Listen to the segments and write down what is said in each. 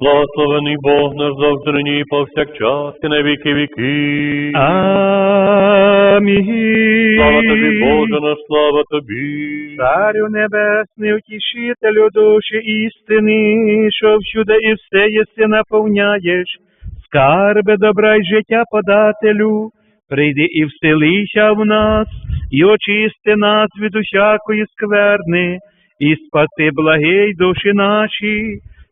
Благословений Бог наш завжди і повсякчас, і на віки віки. Амінь. Слава тобі, Боже наш, слава тобі. Царю небесний, утішителю душі істини, що всюди і все єси наповняєш, скарби добра й життя подателю, прийди і вселися в нас, і очисти нас від усякої скверни, і спаси благий душі наші.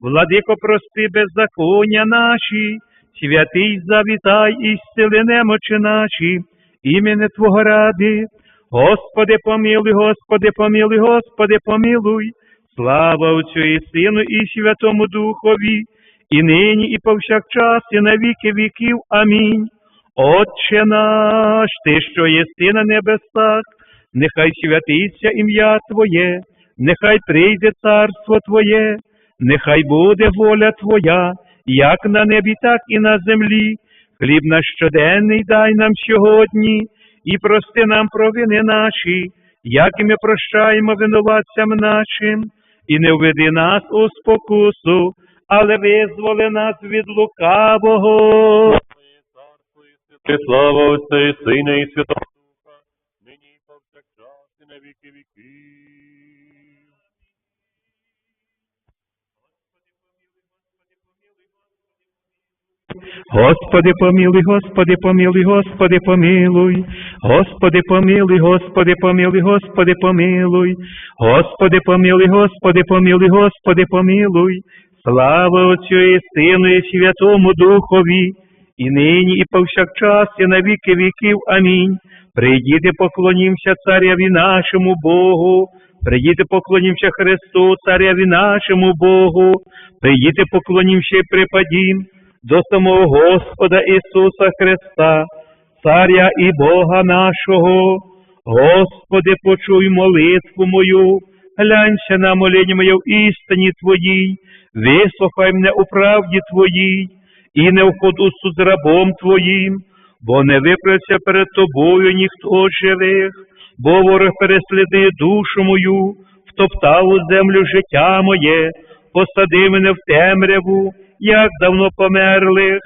владико, прости беззаконня наші, святий завітай і зцели немочі наші, імені Твого ради. Господи, помилуй, Господи, помилуй, Господи, помилуй. Слава Отцю і Сину, і Святому Духові, і нині, і повсякчас, і на віки віків. Амінь. Отче наш, Ти, що єси на небесах, нехай святиться ім'я Твоє, нехай прийде царство Твоє, нехай буде воля Твоя, як на небі, так і на землі. Хліб наш щоденний дай нам сьогодні, і прости нам провини наші, як і ми прощаємо винуватцям нашим, і не введи нас у спокусу, але визволи нас від лукавого. Слава Отця і Сина і Святого Господи, помилуй, Господи, помилуй, Господи, помилуй, Господи, помилуй, Господи, помилуй, Господи, помилуй, Господи, помилуй, Господи, помилуй, Господи, помилуй, слава Отцю і Сину, і Святому Духові, і нині, і повсякчас, і на віки віків. Амінь. Прийдіте, поклонімся царяві нашому Богу, прийдіте, поклонімся Христу, царяві нашому Богу, прийдіте, поклонімся і припадім до самого Господа Ісуса Христа, Царя і Бога нашого. Господи, почуй молитву мою, глянься на моління моє в істині Твоїй, вислухай мене у правді Твоїй, і не вход у суд рабом Твоїм, бо не виправся перед Тобою ніхто живих, бо ворог переслідує душу мою, втоптав у землю життя моє, посади мене в темряву, як давно померлих,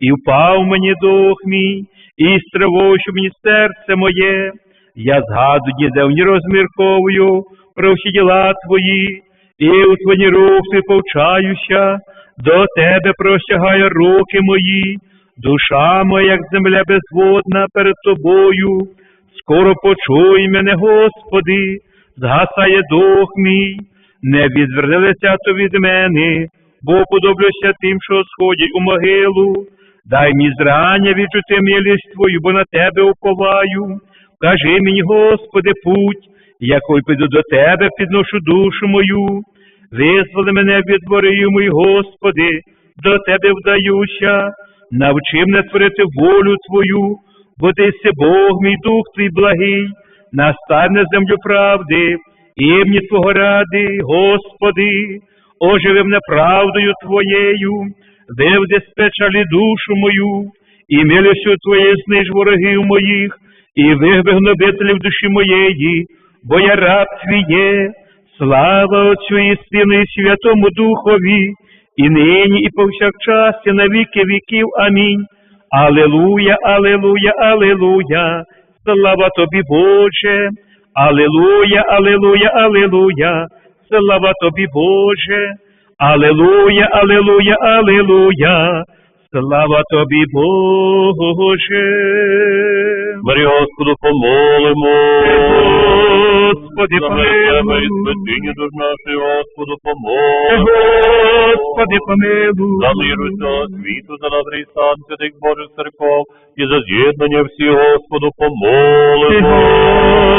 і впав мені дух мій, і стривожу мені серце моє. Я згадую, дневні розмірковую про всі діла твої, і у твої руки повчаюся, до тебе простягаю руки мої, душа моя, як земля безводна перед тобою. Скоро почуй мене, Господи, згасає дух мій, не відвернилися то від мене, бо подоблюся тим, що сходять у могилу. Дай мені зрання відчути милість Твою, бо на тебе уповаю. Кажи мені, Господи, путь, якою піду до Тебе, підношу душу мою. Визволи мене від ворію, мій Господи, до Тебе вдаюся, навчи мене творити волю Твою, бо Ти си Бог, мій дух Твій благий, настав на землю правди, імні Твого ради, Господи, оживи мене правдою Твоєю, вивди з печалі душу мою, і милістю Твоєю зниж ворогів моїх, і вигби гнобителів душі моєї, бо я раб Твій є, слава Отцю і Сину, і Святому Духові, і нині, і повсякчас, і на віки віків. Амінь. Алелуя, алелуя, алелуя, слава тобі, Боже, алелуя, алелуя, алелуя, слава тобі, Боже, алелуя, алелуя, алелуя, слава тобі, Боже. Марі Господу помолимо. Господи, тебе і помилуй. спасіння душ нашої, Господу, помоги. Господи, помилуй. За мир усього світу, за добрий стан святих Божих церков, і за з'єднання всі, Господу, помолимо.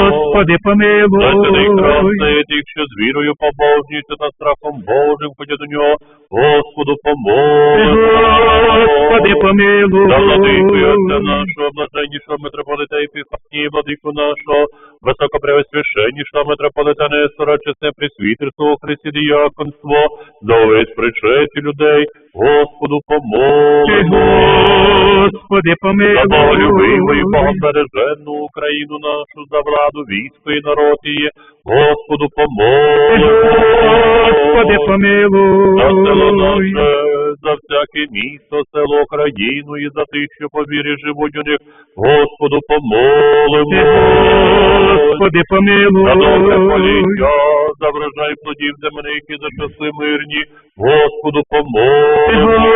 Господи, За святий помилуй. святих, що з вірою побожністю та страхом Божим ходять до нього, Господу, помолимо. Господи, помилуй. За владику і отця нашого, блаженнішого митрополита Епіфанії, владику нашого, високопреосвященнішого митрополита Нестора, чесне присвітерство у Христі діяконство, увесь причеті людей, Господу помолимо. Господи, За Боголюбиву і помилуй. Україну нашу, за владу військо і народ її, Господу помолимо. Господи, За село помилуй. за всяке місто, село, країну і за тих, що по вірі живуть у них, Господу помолимо. Господи, За добре помилуй. поліття, за врожай плодів земних і за часи мирні, Господу помолимо.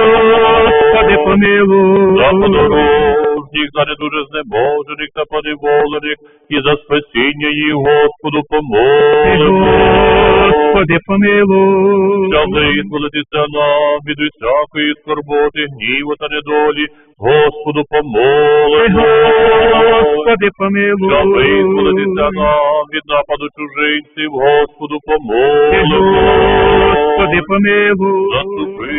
Господи, помилуй. За подорожніх, за недуже знеможених та поневолених, і за спасіння їх, Господу помолимо. Господи, помилуй. Щоб визволитися нам від усякої скорботи, гніву та недолі, Господу помолимо. Господи, помилуй. Та визволитися нам від нападу чужинців, Господу помолимо. Господи, помилуй. Заступи,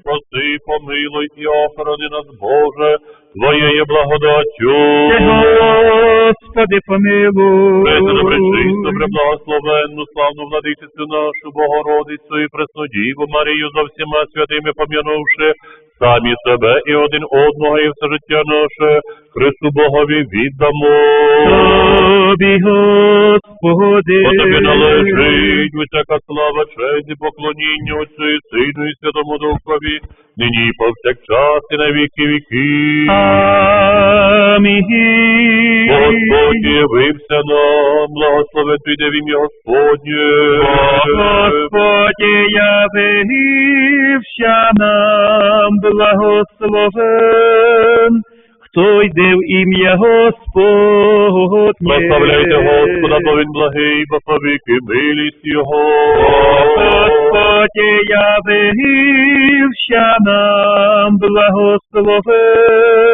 спаси, помилуй і охорони нас, Боже, Твоєю благодаттю. Господи, помилуй. Пресвяту, пречисту, преблагословенну, славну владичицю нашу, Богородицю і Преснодіву Марію за всіма святими пом'янувши, самі себе і один одного, і все життя наше, Христу Богові віддамо. Тобі, Господи. Бо тобі належить усяка слава, честь і поклоніння Отцю і Сину і Святому Духові, нині і повсякчас і на віки віків. Амінь. Господь явився нам, благословен піде в ім'я Господнє. Господи, явився нам, благословен, хто йде в ім'я Господнє. Прославляйте Господа, бо він благий, бо повіки милість Його. Господи, явився нам, благословен,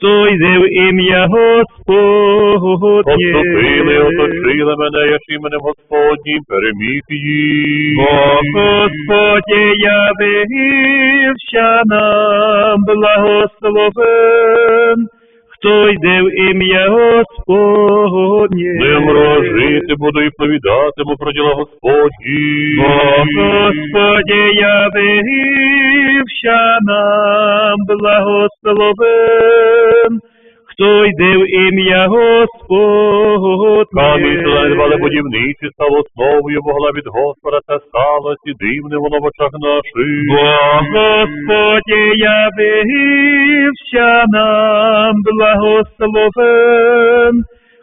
хто йде в ім'я Господнє. Отопили, оточили мене, як іменем Господнім, переміг їх. Бо Господь явився нам, благословен, хто йде в ім'я Господнє. Не рожити буду і повідатиму про діла Господні. Бо я явився нам, благословен, хто йде в ім'я Господнє. Камінь зеленували будівничі, став основою, могла від Господа це сталося, і дивне воно в очах наших. Бо Господи, явився нам, благословен,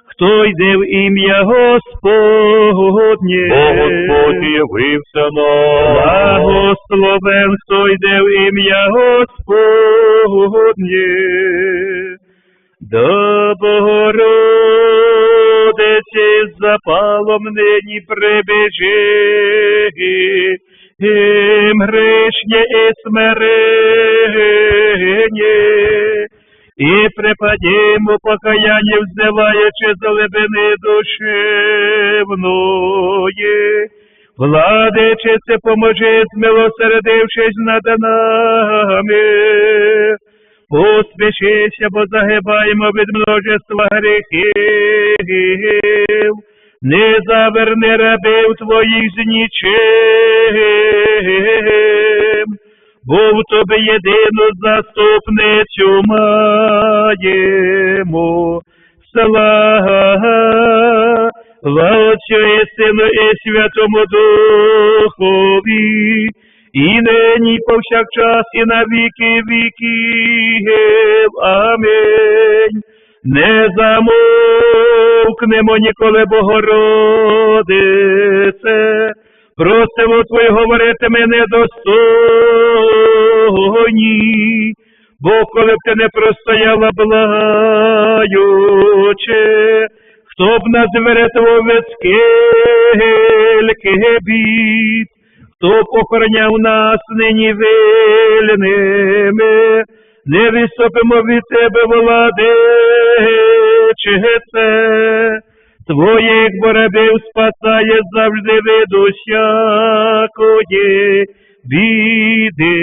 хто йде в ім'я Господнє. Бо Господь явився нам. Благословен, хто йде в ім'я Господнє. До Богородиці запалом нині прибіжи, їм грішні і смирені, і припадімо покаяння, взиваючи з глибини душевної. Владичице, поможи, змилосердившись над нами. Поспішися, бо загибаємо від множества гріхів. Не заверни рабів твоїх з нічим, бо в тобі єдину заступницю маємо. Слава Отцю і Сину і Святому Духові, і нині і повсякчас, і на віки віків. Амінь. Не замовкнемо ніколи, Богородице, просимо Твої говорити ми недостойні, бо коли б ти не простояла благаючи, щоб нас врятував від скільки бід, хто похороняв нас нині вільними, не відступимо від тебе, владичице, Твоїх боротьбів спасає завжди від усякої біди.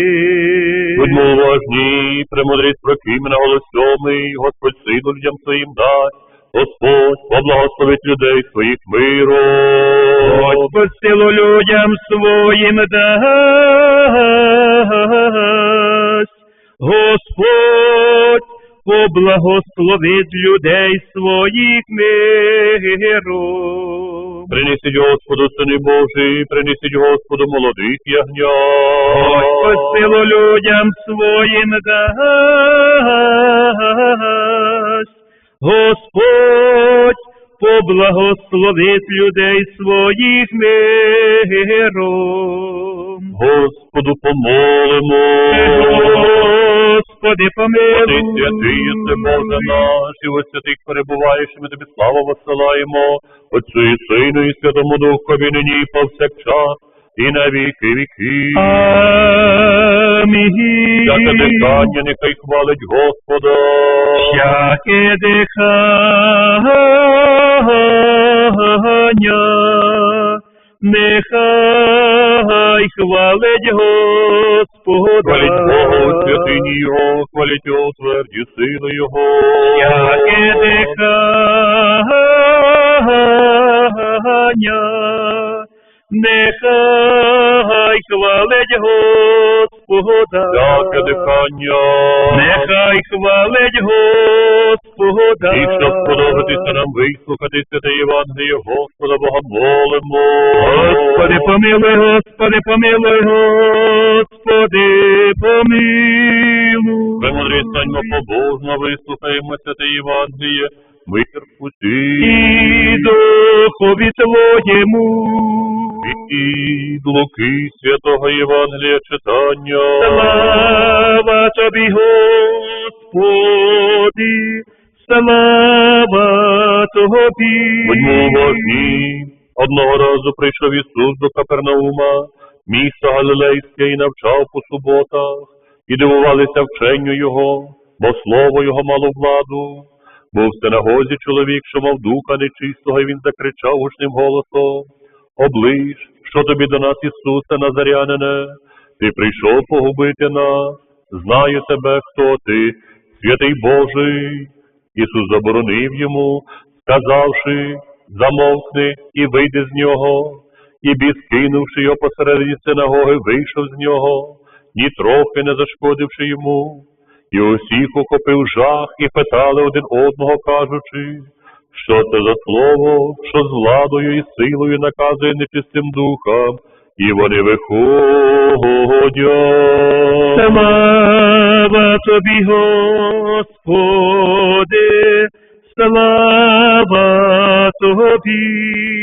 Будьмо уважні, премудрість прокимена голосьомий, Господь сину людям своїм дасть, Господь поблагословить людей своїх миром. Господь силу людям своїм дасть. Господь поблагословить людей своїх миром. Принесіть Господу, сини Божі, принесіть Господу молодих ягня. Господь силу людям своїм дасть. Господь поблагословить людей своїх миром. Господу помолимо. Господи, Ти помилуй. святий, єси Боже наш, і ось святих перебуваєш, ми тобі славу посилаємо, Отцю і Сину, і Святому Духові, нині і повсякчас, і на віки віки. Амінь. Всяке дихання нехай хвалить Господа. Всяке дихання, нехай хвалить Господа. Хваліть Бога у святині Його, хваліть Його тверді сили Його. Всяке дихання, нехай хвалить Господа. Всяке дихання. Нехай хвалить Господа. І щоб сподобатися нам вислухати святе Євангеліє Господа Бога молимо. Господи, помилуй, Господи, помилуй, Господи, помилуй. Премудрі станьмо побожно, вислухаємо святе Євангеліє, мир І духові Твоєму. Від Луки святого Євангелія читання. Слава Тобі, Господи, слава Тобі. Уважні. Одного разу прийшов Ісус до Капернаума, міста Галилейське, і навчав по суботах, і дивувалися вченню Його, бо слово Його мало владу. Був в синагозі чоловік, що мав духа нечистого, і він закричав гучним голосом Оближ, що тобі до нас, Ісусе, Назарянине? Ти прийшов погубити нас, знаю тебе, хто ти, святий Божий. Ісус заборонив йому, сказавши, замовкни і вийди з нього. І біс, кинувши його посередині синагоги, вийшов з нього, ні трохи не зашкодивши йому. І усіх охопив жах і питали один одного, кажучи, що це за слово, що з владою і силою наказує нечистим духам, і вони виходять. Слава тобі, Господи, слава тобі.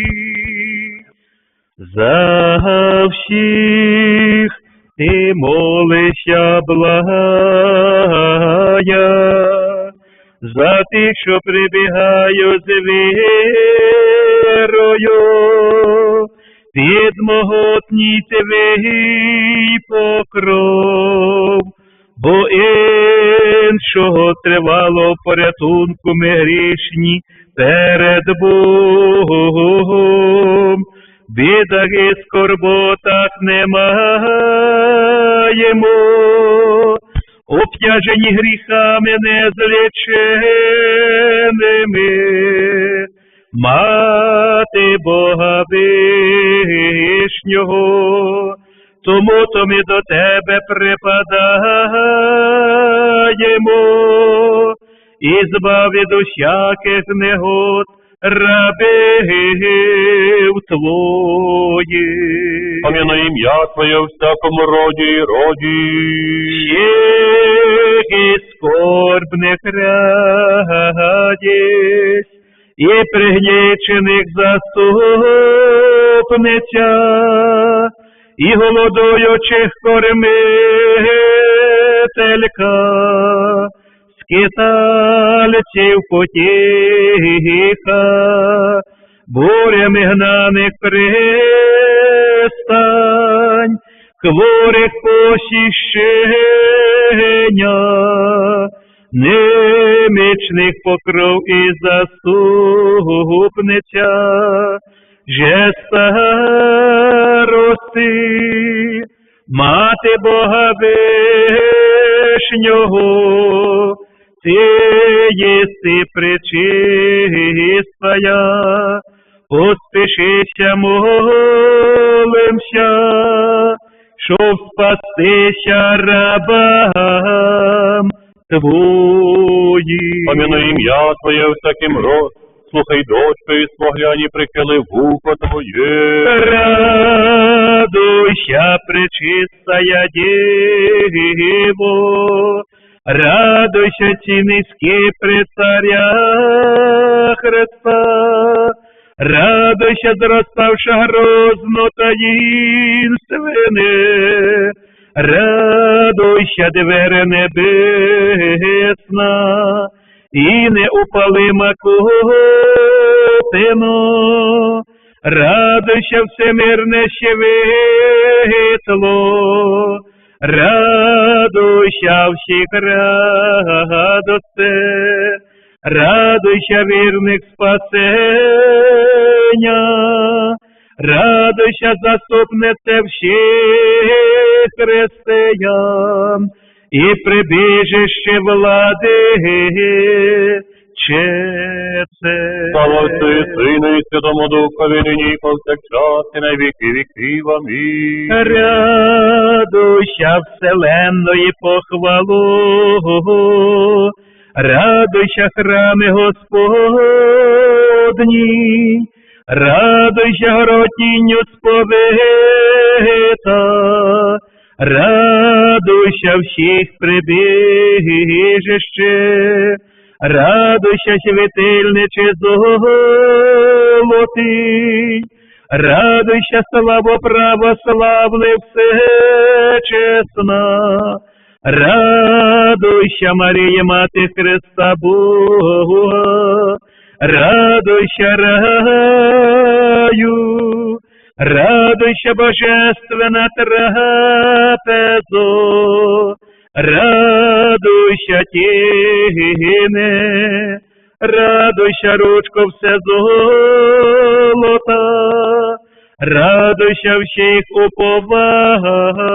За всіх ти молишся благая, за тих, що прибігають з вірою, під могутній твій покров, бо іншого тривало порятунку ми грішні перед Богом. Бідах і скорботах не маємо, обтяжені гріхами незліченими, мати Бога вишнього, тому то ми до тебе припадаємо, і збав від усяких негод рабів твоїх. Пам'ятай ім'я Твоє в всякому роді і роді. Всіх і скорбних радість, і пригнічених заступниця, і голодуючих кормителька, скитальців потіха, бурями гнаних пристань, хворих посіщення, немічних покров і заступниця, же старости, мати Бога вишнього, ти єси пречистая, поспішися молимся, щоб спастися рабам твоїм. Помяни ім'я Твоє всяким род, слухай дочко і спогляні, прихили вухо Твоє. Радуйся, пречистая Дево, радуйся, низькі при царя Христа, радуйся, зроставша грозно таїнственне, радуйся, двері небесна, і неупалима кутино, радуйся всемирне світло, радуйся всіх радосте, радуйся вірних спасення, радуйся заступнице всіх християн, і прибіжище влади чеце. Слава Сину і Святому Духові, нині і повсякчас, і на віки віків. Амінь. Радуйся вселенної похвалу, радуйся храми Господні, радуйся гротінню сповита, радуйся всіх прибіжище, радуйся світильниче золотий, радуйся, слава православних всечесна, радуйся, Марія, Мати Христа Бога, радуйся, раю, радуйся, Божественна трапезо, радуйся, тіне, радуйся, ручко все золота, радуйся всіх уповання.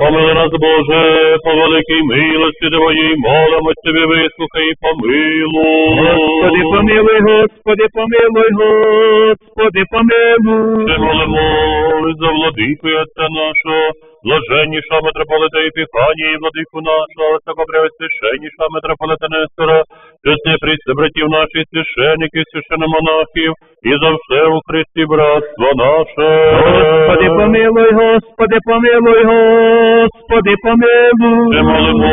Помили нас, Боже, по великій милості Твоїй, молимось Тобі, вислухай і помилуй. Господи, помилуй, Господи, помилуй, Господи, Ти помилуй. молимо за владику отця нашого, блаженнішого митрополита Епіфанії, владику нашого, високопреосвященнішого митрополита Нестора, чесне прийсти братів наших священиків, священомонахів, і за все у Христі братство наше. Господи, помилуй, Господи, помилуй, Господи, Ти помилуй. молимо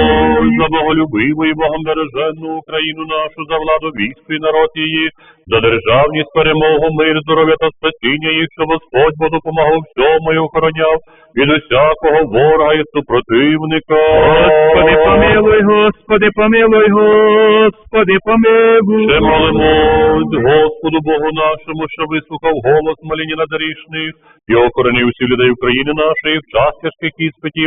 за боголюбиву і Богом береженну Україну нашу, за владу війську і народ її, за державність, перемогу, мир, здоров'я та спасіння їх, щоб Господь Бог допомагав всьому і охороняв від усякого ворога і супротивника. Господи, помилуй, Господи, помилуй, Господи, помилуй. Ще молимось Господу Богу нашому, що вислухав голос моління надарішних, і охоронив всіх людей України нашої, в час тяжких іспитів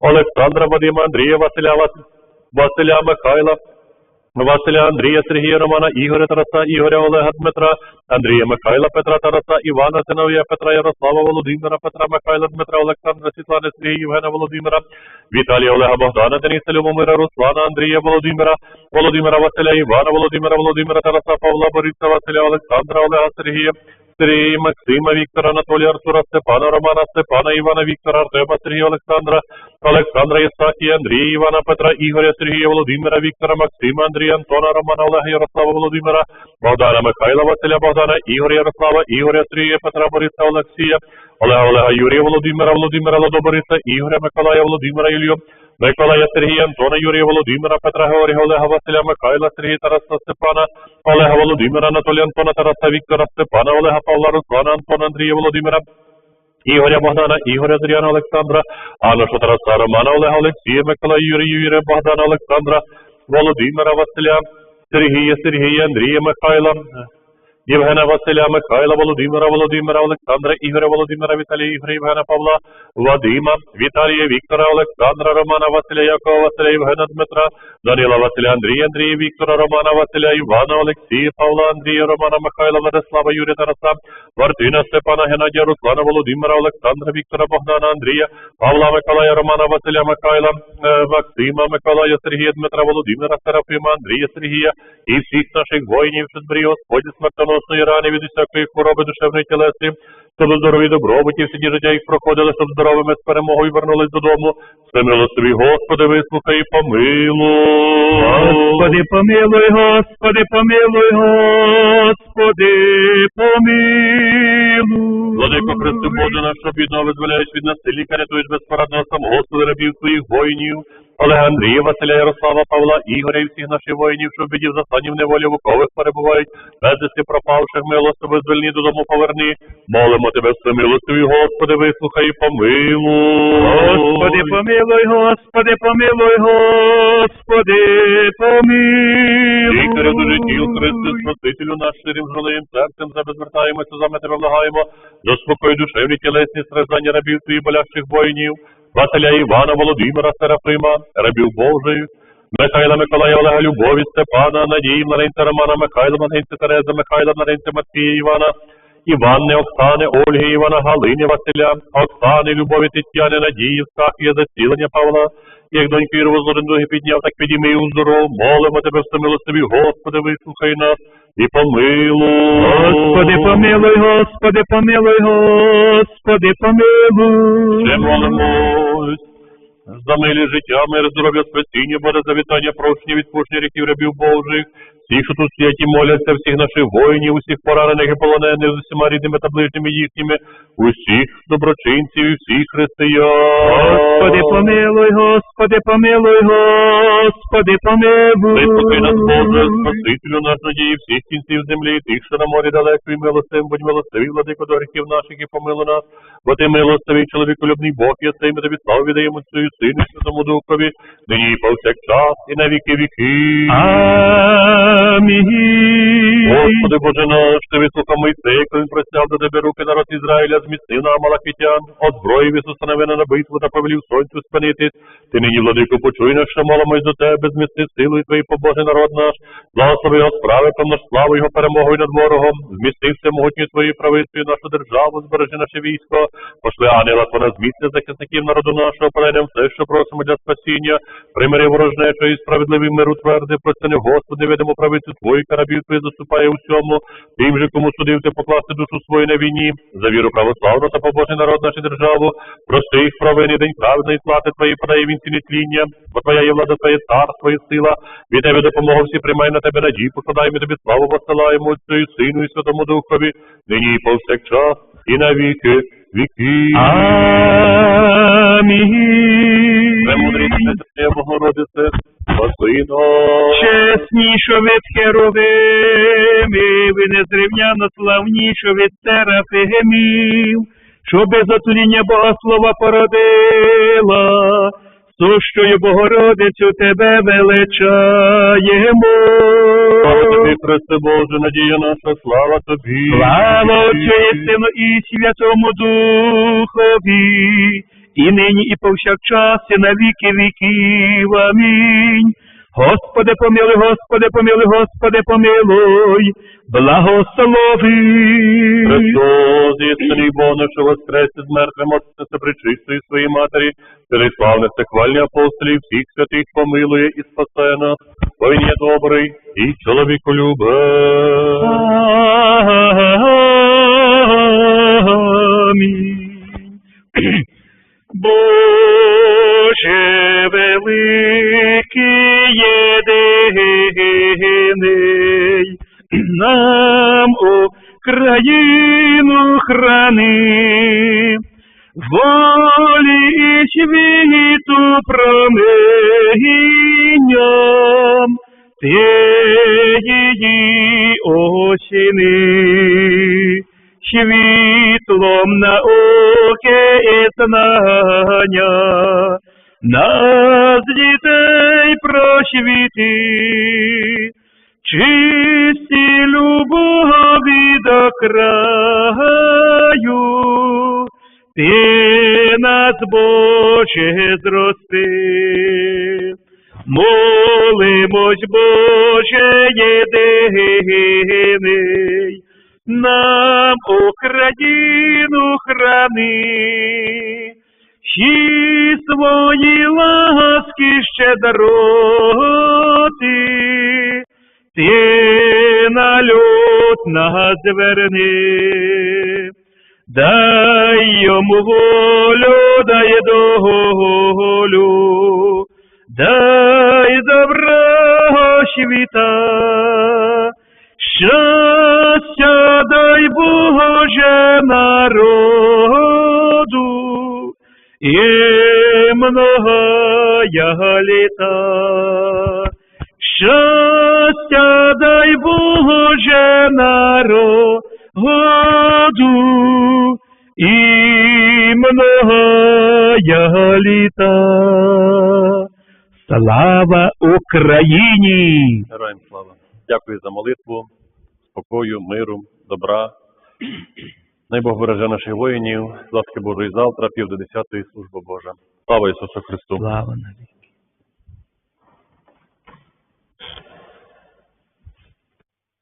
Олександра, Вадима, Андрія, Василя, Василя Михайла, Василя, Андрія, Сергія, Романа, Ігоря Тараса, Ігоря, Олега, Дмитра, Андрія Михайла, Петра Тараса, Івана, Зиновія, Петра, Ярослава, Володимира, Петра Михайла, Дмитра, Олександра, Світлани, Сергія, Євгена, Володимира, Віталія, Олега, Богдана, Дениса, Любомира, Руслана, Андрія, Володимира, Володимира, Василя, Івана, Володимира, Володимира, Тараса, Павла, Бориса, Василя, Олександра, Олега, Сергія, Сергія, Максима, Віктора, Анатолія, Артура, Степана, Романа, Степана, Івана, Віктора, Артема, Сергія, Олександра, Олександра, Єсахія, Андрія, Івана, Петра, Ігоря, Сергія, Володимира, Віктора, Максима, Андрія, Антона, Романа, Олега, Ярослава, Володимира, Богдана, Михайла, Василя, Богдана, Ігоря, Ярослава, Ігоря, Сергія, Петра, Бориса, Олексія, Олега, Олега, Юрія, Володимира, Володимира, Ладо, Бориса, Ігоря, Миколая, Володимира, Ілью, Миколая, Сергія, Антона, Юрія, Володимира, Петра, Георгія, Олега, Василя, Михайла, Сергія, Тараса, Степана, Олега, Володимира, Анатолія, Антона, Тараса, Віктора, Степана, Олега, Павла, Руслана, Антона, Андрія, Володимира, Ігоря Богдана, Ігоря Зріана Олександра, Ануша Тараса, Романа, Олега, Олексія, Миколая, Юрія, Юрія, Богдана, Олександра, Володимира, Василя, Сергія, Сергія, Андрія, Михайла, Євгена Василя, Михайла, Володимира, Володимира, Олександра, Ігоря, Володимира, Віталія, Ігоря, Євгена Павла, Вадима, Віталія, Віктора, Олександра, Романа, Василя, Якова, Василя, Євгена Дмитра, Данила, Василя, Андрія, Андрія, Віктора, Романа, Василя, Івана, Олексія, Павла, Андрія, Романа, Михайла, Владислава, Юрія, Тараса, Мартина, Степана, Геннадія, Руслана, Володимира, Олександра, Віктора, Богдана, Андрія, Павла, Миколая, Романа, Василя, Михайла, е, Максима, Миколая, Сергія, Дмитра, Володимира, Серафима, Андрія, Сергія і всіх наших воїнів, що зберіг Господь від смертоносної рани від усякої хвороби душевної тілесні, щоб здорові добробуті, всі життя їх проходили, щоб здоровими з перемогою вернулись додому. Все милостиві, Господи, вислухай і помилуй. Господи, помилуй, Господи, помилуй, Господи, помилуй. Владико Христу Боже наш, що бідного визволяєш від насильника, рятуєш безпорадного самого рабів своїх воїнів. Олега Андрія, Василя, Ярослава, Павла, Ігоря і всіх наших воїнів, що в біді в застані неволі вукових перебувають, безвісти пропавших, милостиво звільні додому поверни. Молимо тебе, все милостиві, Господи, вислухай і помилуй. Господи, помилуй, Господи, помилуй, Господи, Лікарю до життів. Христе, Спасителю наш ширим жолеєм серцем тебе звертаємося, за тебе благаємо, заспокой душевні тілесні страждання рабів твоїх болящих воїнів, Василя Івана, Володимира, Серафима, рабів Божих, Михайла, Миколая, Олега, Любові, Степана, Надії, Маринця, Романа, Михайла, Маринця, Тереза, Михайла, Маринця, Матвія, Івана, Іванни, Оксани, Ольги, Івана, Галини, Василя, Оксани, Любові, Тетяни, Надії, Скахія, зацілення Павла, як доньку Ірова з ноги підняв, так підійми і уздоров, молимо тебе, всемилостиві, Господи, вислухай нас і помилуй. Господи, помилуй, Господи, помилуй, Господи, помилуй. Ще молимось. За милі життя, мир, здоров'я, спасіння, Боже, завітання, прощення, відпущення ріків рабів Божих. Всі, що тут святі моляться, всіх наших воїнів, усіх поранених і полонених, з усіма рідними та ближніми їхніми, усіх доброчинців і всіх християн. Господи, помилуй, Господи, помилуй, Господи, помилуй. Вислухай нас, Боже, Спасителю наш надії всіх кінців землі, тих, що на морі далеко і милостивим, будь милостивий, владико до гріхів наших і помилуй нас, бо ти милостивий, чоловіколюбний Бог, є цей, ми тобі славу віддаємо свою сину, Святому Духові, нині повсякчас, і на віки віки. Амінь. Господи Боже наш, ти вислухав Мойсея, коли він простяв до тебе руки народ Ізраїля, змістив на Малахітян, озброїв Ісуса Навина на битву та повелів сонцю спинитись. Ти нині, владико, почуй нас, що молимось до тебе, змісти силою твої побожий народ наш, благослови його справи, помнож славу його перемогою над ворогом, змісти все могутньою твоєю правицею нашу державу, збережи наше військо, пошли ангела твого зміцни захисників народу нашого, перейдем все, що просимо для спасіння, примири ворожнечого і справедливий мир утверди, простяни, Господи, невидиму правицю твою, карабів твої заступає у всьому, тим же, кому судив ти покласти душу свою на війні, за віру православну та побожний народ нашу державу, прости їх провини, день праведної плати твої подає він ціни тління, бо твоя є влада, твоє царство і сила, від тебе допомогу всі приймай на тебе надію, покладаємо тобі славу, посилаємо Отцю Сину і Святому Духові, нині і повсякчас, і на віки віки. Амінь. Премудріше Твоя Богородице, спаси Чесніше від херовимів, ви незрівняно славніше від серафимів, що без отуління Богослова породила, сущою Богородицю тебе величаємо. Слава тобі, Христе Боже, надія наша, слава тобі. Слава Отцю і Сину і Святому Духові, і нині, і повсякчас, і на віки віків. Амінь. Господи, помилуй, Господи, помилуй, Господи, помилуй, благослови. Христос, істинний Бог що воскрес з мертвим Отця причистої своїй матері, переславне всехвальні апостолів, всіх святих помилує і спасе нас, бо він є добрий і чоловіку любе. Боже, великий єдиний, нам Україну храни, волі і світу промінням, ти її осіни, світлом нас зверни, дай йому волю, дай долю, дай доброго світа, щастя дай Боже народу, і многая літа. Щастя дай Боже народу, і многая літа. Слава Україні! Героям слава. Дякую за молитву, спокою, миру, добра. Най Бог береже наших воїнів, ласки Божої завтра, пів до десятої служба Божа. Слава Ісусу Христу! Слава навіки!